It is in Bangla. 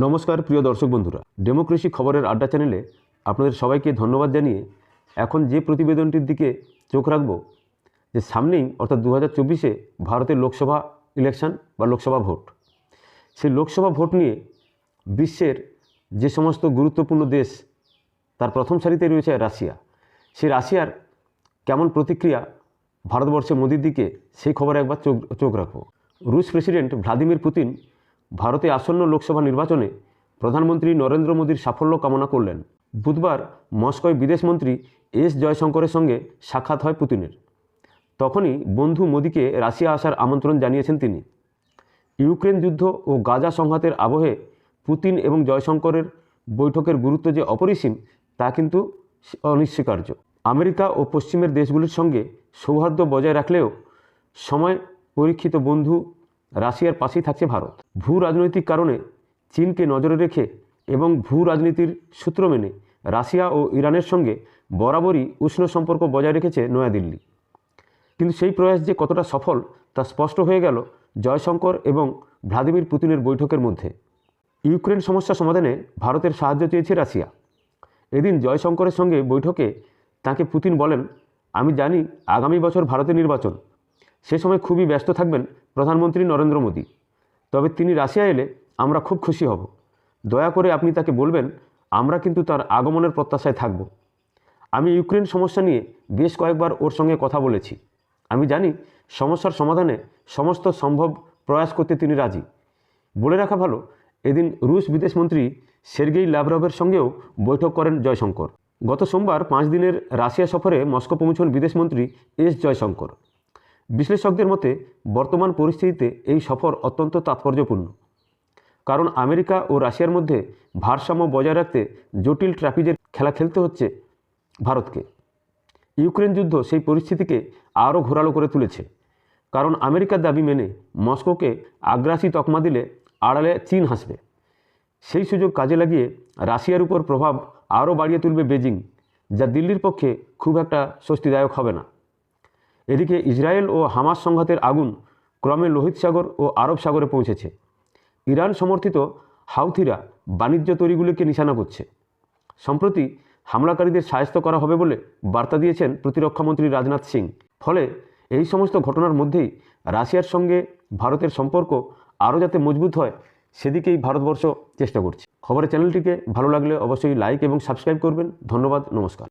নমস্কার, প্রিয় দর্শক বন্ধুরা। ডেমোক্রেসি খবরের আড্ডা চ্যানেলে আপনাদের সবাইকে ধন্যবাদ জানিয়ে এখন যে প্রতিবেদনটির দিকে চোখ রাখব, যে সামনেই, অর্থাৎ দু হাজার চব্বিশে ভারতের লোকসভা ইলেকশন বা লোকসভা ভোট। সেই লোকসভা ভোট নিয়ে বিশ্বের যে সমস্ত গুরুত্বপূর্ণ দেশ তার প্রথম সারিতে রয়েছে রাশিয়া। সেই রাশিয়ার কেমন প্রতিক্রিয়া ভারতবর্ষে মোদির দিকে, সেই খবরে একবার চোখ চোখ রাখব। রুশ প্রেসিডেন্ট ভ্লাদিমির পুতিন ভারতে আসন্ন লোকসভা নির্বাচনে প্রধানমন্ত্রী নরেন্দ্র মোদীর সাফল্য কামনা করলেন। বুধবার মস্কোয় বিদেশমন্ত্রী এস জয়শঙ্করের সঙ্গে সাক্ষাৎ হয় পুতিনের। তখনই বন্ধু মোদীকে রাশিয়া আসার আমন্ত্রণ জানিয়েছেন তিনি। ইউক্রেন যুদ্ধ ও গাজা সংঘাতের আবহে পুতিন এবং জয়শঙ্করের বৈঠকের গুরুত্ব যে অপরিসীম, তা কিন্তু অনিশ্চিকার্য আমেরিকা ও পশ্চিমের দেশগুলির সঙ্গে সৌহার্দ্য বজায় রাখলেও সময় পরীক্ষিত বন্ধু রাশিয়ার পাশেই থাকছে ভারত। ভূ রাজনৈতিক কারণে চীনকে নজরে রেখে এবং ভূ রাজনীতির সূত্র মেনে রাশিয়া ও ইরানের সঙ্গে বরাবরই উষ্ণ সম্পর্ক বজায় রেখেছে নয়াদিল্লি। কিন্তু সেই প্রয়াস যে কতটা সফল তা স্পষ্ট হয়ে গেল জয়শঙ্কর এবং ভ্লাদিমির পুতিনের বৈঠকের মধ্যে। ইউক্রেন সমস্যা সমাধানে ভারতের সাহায্য চেয়েছে রাশিয়া। এদিন জয়শঙ্করের সঙ্গে বৈঠকে তাকে পুতিন বলেন, আমি জানি আগামী বছর ভারতের নির্বাচন সে সময় খুবই ব্যস্ত থাকবেন প্রধানমন্ত্রী নরেন্দ্র মোদী। তবে তিনি রাশিয়া এলে আমরা খুব খুশি হব। দয়া করে আপনি তাকে বলবেন, আমরা কিন্তু তার আগমনের প্রত্যাশায় থাকব। আমি ইউক্রেন সমস্যা নিয়ে বেশ কয়েকবার ওর সঙ্গে কথা বলেছি। আমি জানি সমস্যার সমাধানে সমস্ত সম্ভব প্রয়াস করতে তিনি রাজি। বলে রাখা ভালো, এদিন রুশ বিদেশমন্ত্রী সের্গেই ল্যাভরভের সঙ্গেও বৈঠক করেন জয়শঙ্কর। গত সোমবার পাঁচ দিনের রাশিয়া সফরে মস্কো পৌঁছন বিদেশমন্ত্রী এস জয়শঙ্কর। বিশ্লেষকদের মতে, বর্তমান পরিস্থিতিতে এই সফর অত্যন্ত তাৎপর্যপূর্ণ। কারণ আমেরিকা ও রাশিয়ার মধ্যে ভারসাম্য বজায় রাখতে জটিল ট্র্যাপিজের খেলা খেলতে হচ্ছে ভারতকে। ইউক্রেন যুদ্ধ সেই পরিস্থিতিকে আরও ঘোরালো করে তুলেছে। কারণ আমেরিকার দাবি মেনে মস্কোকে আগ্রাসী তকমা দিলে আড়ালে চীন হাসবে। সেই সুযোগ কাজে লাগিয়ে রাশিয়ার উপর প্রভাব আরও বাড়িয়ে তুলবে বেজিং, যা দিল্লির পক্ষে খুব একটা স্বস্তিদায়ক হবে না। এদিকে ইসরায়েল ও হামাস সংঘাতের আগুন ক্রমে লোহিত সাগর ও আরব সাগরে পৌঁছেছে। ইরান সমর্থিত হাউথিরা বাণিজ্য তৈরিগুলিকে নিশানা করছে। সম্প্রতি হামলাকারীদের সায়স্ত করা হবে বলে বার্তা দিয়েছেন প্রতিরক্ষামন্ত্রী রাজনাথ সিং। ফলে এই সমস্ত ঘটনার মধ্যেই রাশিয়ার সঙ্গে ভারতের সম্পর্ক আরও যাতে মজবুত হয়, সেদিকেই ভারতবর্ষ চেষ্টা করছে। খবরের চ্যানেলটিকে ভালো লাগলে অবশ্যই লাইক এবং সাবস্ক্রাইব করবেন। ধন্যবাদ, নমস্কার।